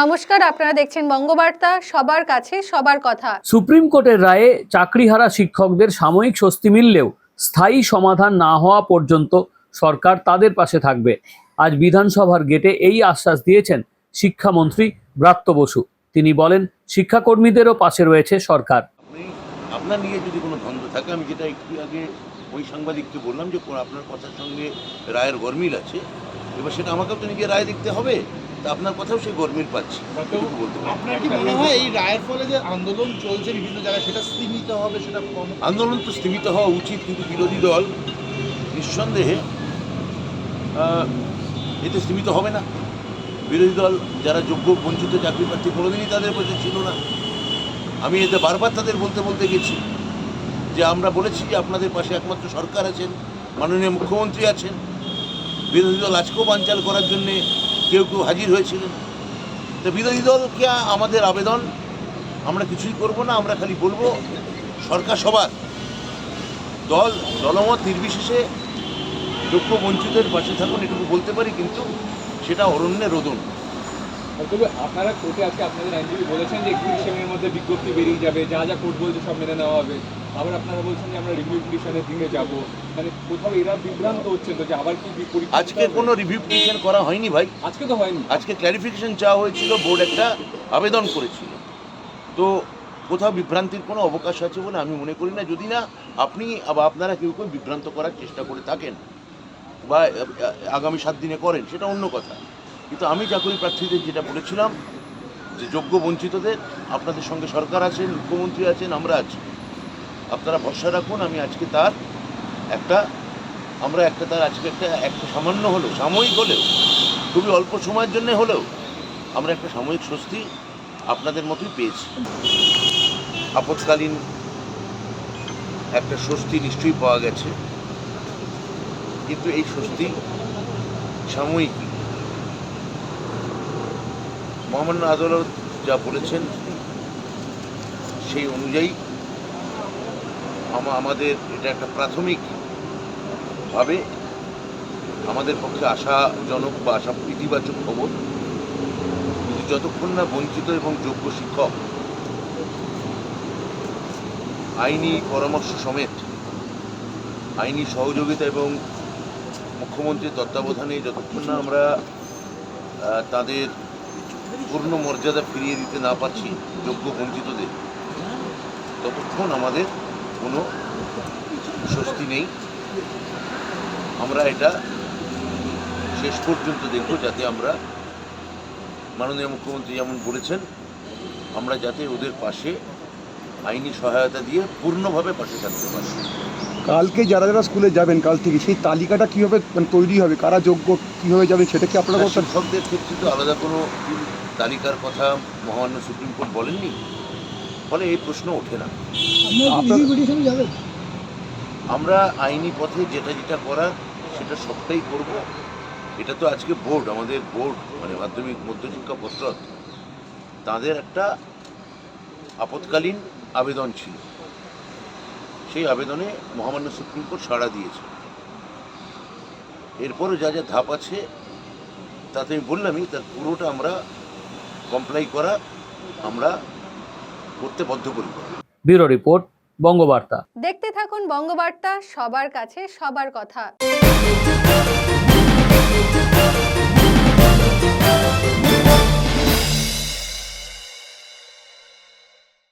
নমস্কার আপনারা দেখছেন বঙ্গবার্তা সবার কাছে সবার কথা। সুপ্রিম কোর্টের রায়ে চাকরিহারা শিক্ষকদের সাময়িক স্বস্তি মিললেও স্থায়ী সমাধান না হওয়া পর্যন্ত সরকার তাদের পাশে থাকবে। আজ বিধানসভার গেটে এই আশ্বাস দিয়েছেন শিক্ষামন্ত্রী ব্রাত্য বসু। তিনি বলেন শিক্ষাকর্মীদেরও পাশে রয়েছে সরকার। আপনার নিয়ে যদি কোনো দ্বন্দ্ব থাকে আমি যেটা একটু আগে ওই সাংবাদিককে বললাম যে আপনার কথার সঙ্গে রায়ের গরমিল আছে এবার সেটা আমাকেও তো নিজে রায় দেখতে হবে। আপনার কথাও সেই গরমিল পাচ্ছি। আপনার কি মনে হয় এই রায়ের ফলে যে আন্দোলন চলছে বিভিন্ন জায়গায় সেটা স্তীমিত হবে সেটা কম আন্দোলন তো স্থিমিত হওয়া উচিত কিন্তু বিরোধী দল নিঃসন্দেহে এতে স্থিমিত হবে না। বিরোধী দল যারা যোগ্য বঞ্চিত চাকরি প্রার্থী কোনোদিনই তাদের পাশে ছিল না। আমি এতে বারবার তাদের বলতে বলতে গেছি যে আমরা বলেছি যে আপনাদের পাশে একমাত্র সরকার আছেন মাননীয় মুখ্যমন্ত্রী আছেন। বিরোধী দল আজকেও বানচাল করার জন্যে কেউ কেউ হাজির হয়েছিলেন। তো বিরোধী দলকে আমাদের আবেদন? আমরা কিছুই করব না, আমরা খালি বলব, সরকার সবার দল, দলমত নির্বিশেষে যোগ্য বঞ্চিতের পাশে থাকুন, এটুকু বলতে পারি, কিন্তু সেটা অরণ্যের রোদন। তবে আপনারা কোর্টে আজকে আপনাদের আইনজীবী বলেছেন যে একত্রিশে মের মধ্যে বিজ্ঞপ্তি বেরিয়ে যাবে যা যা কোর্ট বলছে সব মেনে নেওয়া হবে। আবার আপনারা বলছেন যে আমরা রিভিউ পিটিশনের দিনে যাব। মানে কোথাও এরা বিভ্রান্ত হচ্ছে তো যে আবার কি আজকে কোনো রিভিউ পিটিশন করা হয়নি ভাই। আজকে তো হয়নি। আজকে ক্ল্যারিফিকেশন চাওয়া হয়েছিল বোর্ড একটা আবেদন করেছিল। তো কোথাও বিভ্রান্তির কোনো অবকাশ আছে বলে আমি মনে করি না। যদি না আপনি বা আপনারা কেউ কেউ বিভ্রান্ত করার চেষ্টা করে থাকেন বা আগামী সাত দিনে করেন সেটা অন্য কথা। কিন্তু আমি চাকরি প্রার্থীদের যেটা বলেছিলাম, যে যোগ্য বঞ্চিতদের আপনাদের সঙ্গে সরকার আছেন, মুখ্যমন্ত্রী আছেন, আমরা আছি। আপনারা ভরসা রাখুন, আমি আজকে তার একটা, আমরা একটা তার আজকে একটা একটা সামান্য হলেও, সাময়িক হলেও, খুবই অল্প সময়ের জন্য হলেও, আমরা একটা সাময়িক স্বস্তি আপনাদের মতোই পেয়েছি। আপৎকালীন একটা স্বস্তি নিশ্চয়ই পাওয়া গেছে, কিন্তু এই স্বস্তি সাময়িক মহামান্য আদালত যা বলেছেন সেই অনুযায়ী আমাদের এটা একটা প্রাথমিক ভাবে আমাদের পক্ষে আশাজনক বা আশা ইতিবাচক খবর। কিন্তু যতক্ষণ না বঞ্চিত এবং যোগ্য শিক্ষক আইনি পরামর্শ সমেত, আইনি সহযোগিতা এবং মুখ্যমন্ত্রীর তত্ত্বাবধানে যতক্ষণ না আমরা তাদের পূর্ণ মর্যাদা ফিরিয়ে দিতে না পারছি যোগ্য বঞ্চিতদের। ততক্ষণ আমাদের কোনো স্বস্তি নেই। আমরা এটা শেষ পর্যন্ত দেখব যাতে আমরা মাননীয় মুখ্যমন্ত্রী যেমন বলেছেন আমরা যাতে ওদের পাশে আইনি সহায়তা দিয়ে পূর্ণভাবে পাশে থাকতে পারি। কালকে যারা যারা স্কুলে যাবেন কাল থেকে সেই তালিকাটা কীভাবে মানে তৈরি হবে কারা যোগ্য কীভাবে যাবেন সেটা কি আপনারা শিক্ষকদের ক্ষেত্রে তো আলাদা কোনো তালিকার কথা মহামান্য সুপ্রিম কোর্ট বলেননি? ফলে এই প্রশ্ন ওঠে না। আমরা আইনি পথে যেটা যেটা করার সেটা সবটাই করব। এটা তো আজকে বোর্ড আমাদের বোর্ড মানে মাধ্যমিক মধ্যশিক্ষা পর্ষদ তাদের একটা আপৎকালীন আবেদন ছিল। সেই আবেদনে মহামান্য সুপ্রিম কোর্ট সাড়া দিয়েছে। এরপরও যা যা ধাপ আছে তাতে আমি বললামই তার পুরোটা আমরা কমপ্লাই করা আমরা করতে বদ্ধপরিকর। Bureau report Bangabarta. দেখতে থাকুন বঙ্গবার্তা সবার কাছে সবার কথা।